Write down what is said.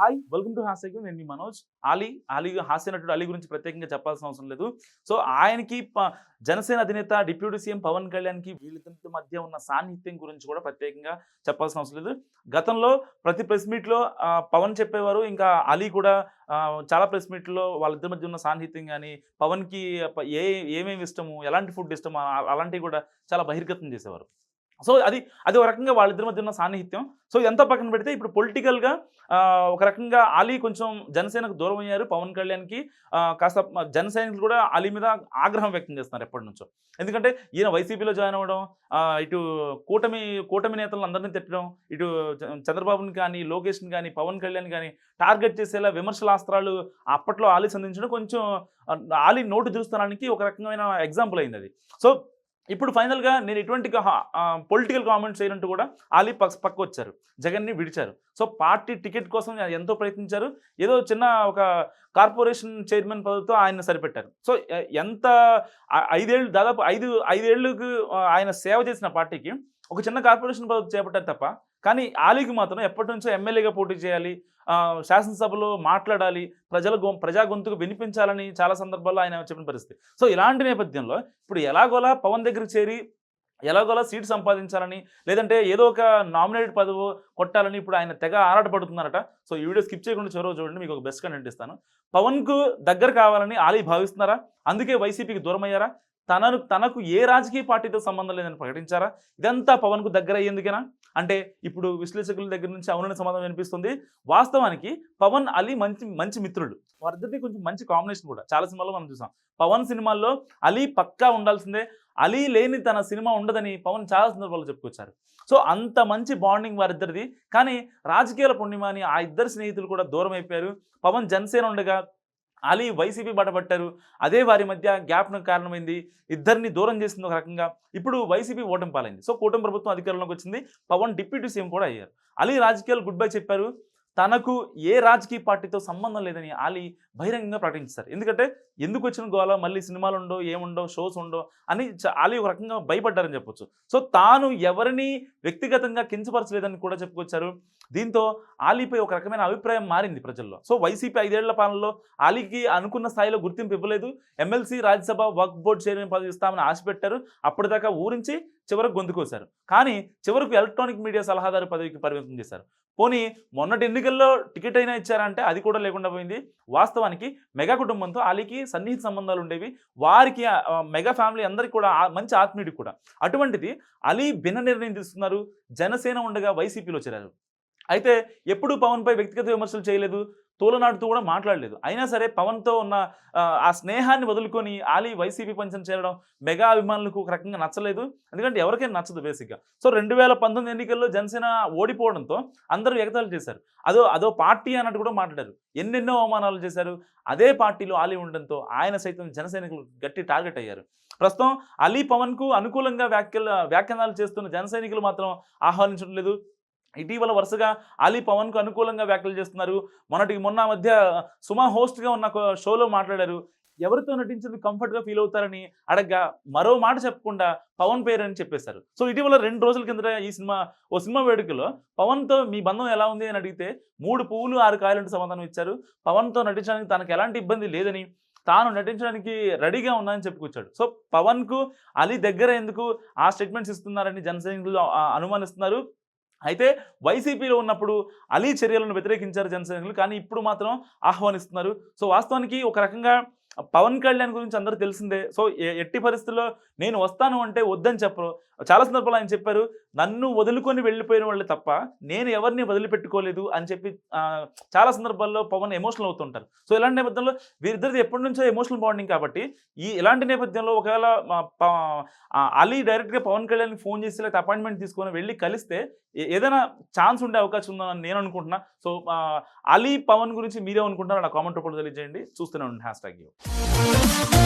Hi welcome to హాస్య నేను మీ మనోజ్. అలీ అలీ హాస్య నటుడు అలీ గురించి ప్రత్యేకంగా చెప్పాల్సిన అవసరం లేదు. సో ఆయనకి జనసేన అధినేత డిప్యూటీ సీఎం పవన్ కళ్యాణ్కి వీళ్ళిద్దరి మధ్య ఉన్న సాన్నిహిత్యం గురించి కూడా ప్రత్యేకంగా చెప్పాల్సిన అవసరం లేదు. గతంలో ప్రతి ప్రెస్ మీట్లో పవన్ చెప్పేవారు ఇంకా అలీ కూడా చాలా ప్రెస్ మీట్లో వాళ్ళిద్దరి మధ్య ఉన్న సాన్నిహిత్యం కానీ పవన్కి ఏ ఏమేమి ఇష్టము ఎలాంటి ఫుడ్ ఇష్టము అలాంటివి కూడా చాలా బహిర్గతం చేసేవారు. సో అది అది ఒక రకంగా వాళ్ళిద్దరి మధ్య ఉన్న సాన్నిహిత్యం. సో ఎంత పక్కన పెడితే ఇప్పుడు పొలిటికల్గా ఒక రకంగా అలీ కొంచెం జనసేనకు దూరం అయ్యారు పవన్ కళ్యాణ్కి. కాస్త మ- కూడా అలీ మీద ఆగ్రహం వ్యక్తం చేస్తున్నారు ఎప్పటి నుంచో. ఎందుకంటే ఈయన వైసీపీలో జాయిన్ అవ్వడం ఇటు కూటమి కూటమి నేతలను అందరినీ తిట్టడం ఇటు చ- చంద్రబాబుని కానీ లోకేష్ని కానీ పవన్ కళ్యాణ్ కానీ టార్గెట్ చేసేలా విమర్శలాస్త్రాలు అప్పట్లో ఆలీ సంధించడం కొంచెం ఆలీ నోటు చూస్తానానికి ఒక రకమైన ఎగ్జాంపుల్ అయింది అది. సో ఇప్పుడు ఫైనల్గా నేను ఎటువంటి పొలిటికల్ కామెంట్స్ చేయనంటూ కూడా ఆలీ పక్ పక్క వచ్చారు జగన్ని విడిచారు. సో పార్టీ టికెట్ కోసం ఎంతో ప్రయత్నించారు. ఏదో చిన్న ఒక కార్పొరేషన్ చైర్మన్ పదవితో ఆయన సరిపెట్టారు. సో ఎంత ఐదేళ్ళు దాదాపు ఐదు ఐదేళ్ళకు ఆయన సేవ చేసిన పార్టీకి ఒక చిన్న కార్పొరేషన్ చేపట్టారు తప్ప కానీ ఆలీకి మాత్రం ఎప్పటి నుంచో ఎమ్మెల్యేగా పోటీ చేయాలి శాసనసభలో మాట్లాడాలి ప్రజల గొ ప్రజా గొంతుకు వినిపించాలని చాలా సందర్భాల్లో ఆయన చెప్పిన పరిస్థితి. సో ఇలాంటి నేపథ్యంలో ఇప్పుడు ఎలాగోలా పవన్ దగ్గరికి చేరి ఎలాగోలా సీట్ సంపాదించాలని లేదంటే ఏదో ఒక నామినేటెడ్ పదవు కొట్టాలని ఇప్పుడు ఆయన తెగ ఆరాటపడుతున్నారట. సో ఈ వీడియో స్కిప్ చేయకుండా చొరవ చూడండి మీకు ఒక బెస్ట్ కంటెంట్ ఇస్తాను. పవన్కు దగ్గర కావాలని ఆలీ భావిస్తున్నారా? అందుకే వైసీపీకి దూరం అయ్యారా తనను తనకు ఏ రాజకీయ పార్టీతో సంబంధం లేదని ప్రకటించారా? ఇదంతా పవన్కు దగ్గర అయ్యేందుకేనా అంటే ఇప్పుడు విశ్లేషకుల దగ్గర నుంచి అవునని సమాధానం వినిపిస్తుంది. వాస్తవానికి పవన్ అలీ మంచి మంచి మిత్రుడు. వారిద్దరికి కొంచెం మంచి కాంబినేషన్ కూడా. చాలా సినిమాల్లో మనం చూసాం. పవన్ సినిమాల్లో అలీ పక్కా ఉండాల్సిందే. అలీ లేని తన సినిమా ఉండదని పవన్ చాలా సందర్భాల్లో చెప్పుకొచ్చారు. సో అంత మంచి బాండింగ్ వారిద్దరిది. కానీ రాజకీయాల పుణ్యమాని ఆ ఇద్దరు స్నేహితులు కూడా దూరం అయిపోయారు. పవన్ జనసేన ఉండగా అలీ వైసీపీ బటపట్టారు అదే వారి మధ్య గ్యాప్ను కారణమైంది. ఇద్దరిని దూరం చేసింది ఒక రకంగా ఇప్పుడు వైసీపీ ఓటమి పాలైంది సో కూటమి ప్రభుత్వం అధికారంలోకి వచ్చింది. పవన్ డిప్యూటీ సీఎం కూడా అయ్యారు. అలీ రాజకీయాలు గుడ్ బై చెప్పారు. తనకు ఏ రాజకీయ పార్టీతో సంబంధం లేదని ఆలీ బహిరంగంగా ప్రకటించారు. ఎందుకంటే ఎందుకు వచ్చిన గోల మళ్ళీ సినిమాలు ఉండో ఏముండో షోస్ ఉండో అని ఆలీ ఒక రకంగా భయపడ్డారని చెప్పొచ్చు. సో తాను ఎవరిని వ్యక్తిగతంగా కించపరచలేదని కూడా చెప్పుకొచ్చారు. దీంతో ఆలీపై ఒక రకమైన అభిప్రాయం మారింది ప్రజల్లో. సో వైసీపీ ఐదేళ్ళ పాలనలో ఆలీకి అనుకున్న స్థాయిలో గుర్తింపు ఇవ్వలేదు. ఎమ్మెల్సీ రాజ్యసభ వర్క్ బోర్డు చైర్మన్ పదవి ఇస్తామని ఆశపెట్టారు. అప్పటిదాకా ఊరించి చివరకు గొంతుకోశారు కానీ చివరకు ఎలక్ట్రానిక్ మీడియా సలహాదారు పదవికి పరిమితం చేశారు. పోనీ మొన్నటి ఎన్నికల్లో టికెట్ అయినా ఇచ్చారంటే అది కూడా లేకుండా పోయింది. వాస్తవానికి మెగా కుటుంబంతో అలీకి సన్నిహిత సంబంధాలు ఉండేవి. వారికి మెగా ఫ్యామిలీ అందరికీ కూడా మంచి ఆత్మీయుడు కూడా. అటువంటిది అలీ భిన్న నిర్ణయం తీసుకున్నారు. జనసేన ఉండగా వైసీపీలో చేరారు. అయితే ఎప్పుడూ పవన్పై వ్యక్తిగత విమర్శలు చేయలేదు. తోలనాడుతూ కూడా మాట్లాడలేదు. అయినా సరే పవన్తో ఉన్న ఆ, స్నేహాన్ని వదులుకొని ఆలీ వైసీపీ పంచం చేరడం మెగా అభిమానులకు ఒక రకంగా నచ్చలేదు. ఎందుకంటే ఎవరికైనా నచ్చదు బేసిక్గా. సో రెండు వేల పంతొమ్మిది ఎన్నికల్లో జనసేన ఓడిపోవడంతో అందరూ ఎగతాలు చేశారు. అదో అదో పార్టీ అన్నట్టు కూడా మాట్లాడారు. ఎన్నెన్నో అవమానాలు చేశారు. అదే పార్టీలో ఆలీ ఉండడంతో ఆయన సైతం జనసైనికులు గట్టి టార్గెట్ అయ్యారు. ప్రస్తుతం అలీ పవన్కు అనుకూలంగా వ్యాఖ్యలు వ్యాఖ్యానాలు చేస్తున్న జనసైనికులు మాత్రం ఆహ్వానించడం లేదు ఇటీవల వరుసగా అలీ పవన్కు అనుకూలంగా వ్యాఖ్యలు చేస్తున్నారు. మొన్నటికి మొన్న మధ్య సుమా హోస్ట్గా ఉన్న షోలో మాట్లాడారు. ఎవరితో నటించింది కంఫర్ట్గా ఫీల్ అవుతారని అడగ్గా మరో మాట చెప్పకుండా పవన్ పేరు అని చెప్పేశారు. సో ఇటీవల రెండు రోజుల కిందట ఈ సినిమా ఓ సినిమా వేడుకలో పవన్తో మీ బంధం ఎలా ఉంది అని అడిగితే మూడు పువ్వులు ఆరు కాయలంటూ సమాధానం ఇచ్చారు. పవన్తో నటించడానికి తనకు ఎలాంటి ఇబ్బంది లేదని తాను నటించడానికి రెడీగా ఉన్నానని చెప్పుకొచ్చాడు. సో పవన్కు అలీ దగ్గర ఎందుకు ఆ స్టేట్మెంట్స్ ఇస్తున్నారని జనసైనికులు అనుమానిస్తున్నారు. అయితే వైసీపీలో ఉన్నప్పుడు అలీ చర్యలను వ్యతిరేకించారు జనసైనికులు కానీ ఇప్పుడు మాత్రం ఆహ్వానిస్తున్నారు. సో వాస్తవానికి ఒక రకంగా పవన్ కళ్యాణ్ గురించి అందరూ తెలిసిందే. సో ఎట్టి పరిస్థితుల్లో నేను వస్తాను అంటే వద్దని చెప్పరు. చాలా సందర్భాలు ఆయన చెప్పారు నన్ను వదులుకొని వెళ్ళిపోయిన వాళ్ళే తప్ప నేను ఎవరిని వదిలిపెట్టుకోలేదు అని చెప్పి చాలా సందర్భాల్లో పవన్ ఎమోషనల్ అవుతుంటారు. సో ఇలాంటి నేపథ్యంలో వీరిద్దరిది ఎప్పటి నుంచో ఎమోషనల్ బాండింగ్ కాబట్టి ఈ ఇలాంటి నేపథ్యంలో ఒకవేళ అలీ డైరెక్ట్గా పవన్ కళ్యాణ్ ఫోన్ చేసి లేకపోతే అపాయింట్మెంట్ తీసుకొని వెళ్ళి కలిస్తే ఏదైనా ఛాన్స్ ఉండే అవకాశం ఉందని నేను అనుకుంటున్నా. సో అలీ పవన్ గురించి మీరే అనుకుంటున్నారో నా కామెంట్ రూపంలో తెలియజేయండి. చూస్తూనే ఉండండి. Hashtag Thank you.